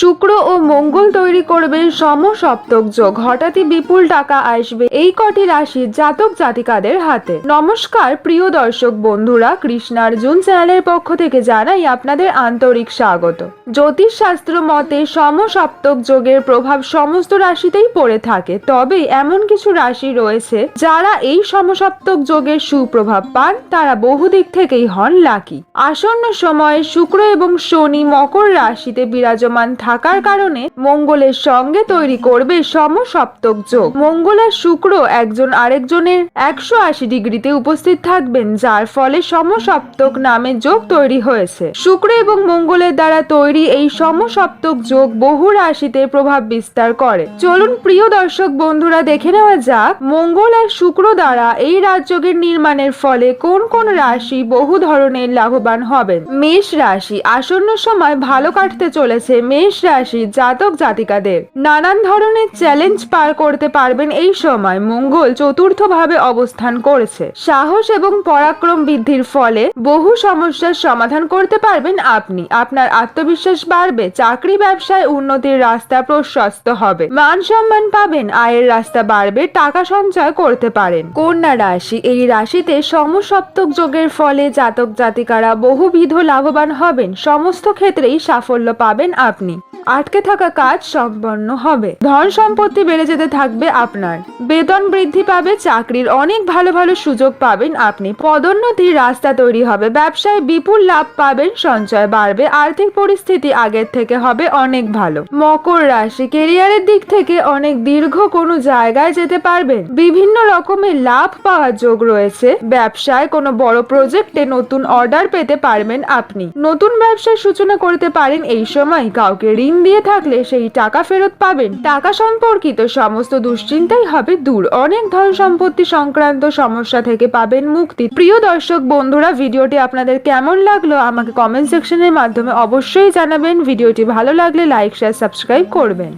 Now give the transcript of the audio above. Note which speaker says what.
Speaker 1: শুক্র ও মঙ্গল তৈরি করবে সমসপ্তক যোগ হঠাৎই বিপুল টাকা আসবে এই কটি রাশির জাতক জাতিকাদের হাতে। নমস্কার, প্রিয় দর্শক বন্ধুরা কৃষ্ণার্জুন চ্যানেলের পক্ষ থেকে জানাই আপনাদের আন্তরিক স্বাগত। জ্যোতিষ শাস্ত্র মতে সমসপ্তক যোগের প্রভাব সমস্ত রাশিতেই পড়ে থাকে। তবে এমন কিছু রাশি রয়েছে যারা এই সমসপ্তক যোগের সুপ্রভাব পান, তারা বহু দিক থেকেই হন লাকি আসন্ন সময়ে শুক্র এবং শনি মকর রাশিতে বিরাজমান থাকার কারণে মঙ্গলের সঙ্গে তৈরি করবে সমসপ্তক যোগ। মঙ্গল আর শুক্র একজন আরেকজনের একশো আশি ডিগ্রিতে উপস্থিত থাকবেন, যার ফলে সমসপ্তক নামে যোগ তৈরি হয়েছে। শুক্র এবং মঙ্গলের দ্বারা তৈরি এই সমসপ্তক যোগ বহু রাশিতে প্রভাব বিস্তার করে। চলুন, প্রিয় দর্শক বন্ধুরা, দেখে নেওয়া যাক মঙ্গল আর শুক্র দ্বারা এই রাজযোগের নির্মাণের ফলে কোন কোন রাশি বহু ধরনের লাভবান হবেন। মেষ রাশি আসন্ন সময় ভালো কাটতে চলেছে। মেষ রাশির জাতক জাতিকাদের। নানান ধরনের চ্যালেঞ্জ পার করতে পারবেন এই সময়। মঙ্গল চতুর্থ ভাবে অবস্থান করেছে। সাহস এবং পরাক্রম বৃদ্ধির ফলে বহু সমস্যার সমাধান করতে পারবেন আপনি। আপনার আত্মবিশ্বাস বাড়বে, চাকরি ব্যবসায় উন্নতির রাস্তা প্রশস্ত হবে। মান সম্মান পাবেন, আয়ের রাস্তা বাড়বে, টাকা সঞ্চয় করতে পারেন। কন্যা রাশি, এই রাশিতে সমসপ্তক যোগের ফলে জাতক জাতিকারা বহুবিধ লাভবান হবেন। সমস্ত ক্ষেত্রেই সাফল্য পাবেন আপনি। করেনি আটকে থাকা কাজ সম্পন্ন হবে। ধন সম্পত্তি বেড়ে যেতে থাকবে আপনার। বেতন বৃদ্ধি পাবে, চাকরির অনেক ভালো ভালো সুযোগ পাবেন আপনি। পদোন্নতির রাস্তা তৈরি হবে, ব্যবসায় বিপুল লাভ পাবেন, সঞ্চয় বাড়বে, আর্থিক পরিস্থিতি আগের থেকে হবে অনেক ভালো। মকর রাশি কেরিয়ারের দিক থেকে অনেক দীর্ঘ কোনো জায়গায় যেতে পারবেন। বিভিন্ন রকমের লাভ পাওয়ার যোগ রয়েছে। ব্যবসায় কোনো বড় প্রজেক্টে নতুন অর্ডার পেতে পারবেন আপনি। নতুন ব্যবসার সূচনা করতে পারেন এই সময়। কাউকে ঋণ দিয়ে থাকলে সেই টাকা ফেরত পাবেন। টাকা সম্পর্কিত সমস্ত দুশ্চিন্তাই হবে দূর। অনেক ধন সম্পত্তি সংক্রান্ত সমস্যা থেকে পাবেন মুক্তি। প্রিয় দর্শক বন্ধুরা, ভিডিওটি আপনাদের কেমন লাগল আমাকে কমেন্ট সেকশনের মাধ্যমে অবশ্যই জানাবেন। ভিডিওটি ভালো লাগলে লাইক শেয়ার সাবস্ক্রাইব করবেন।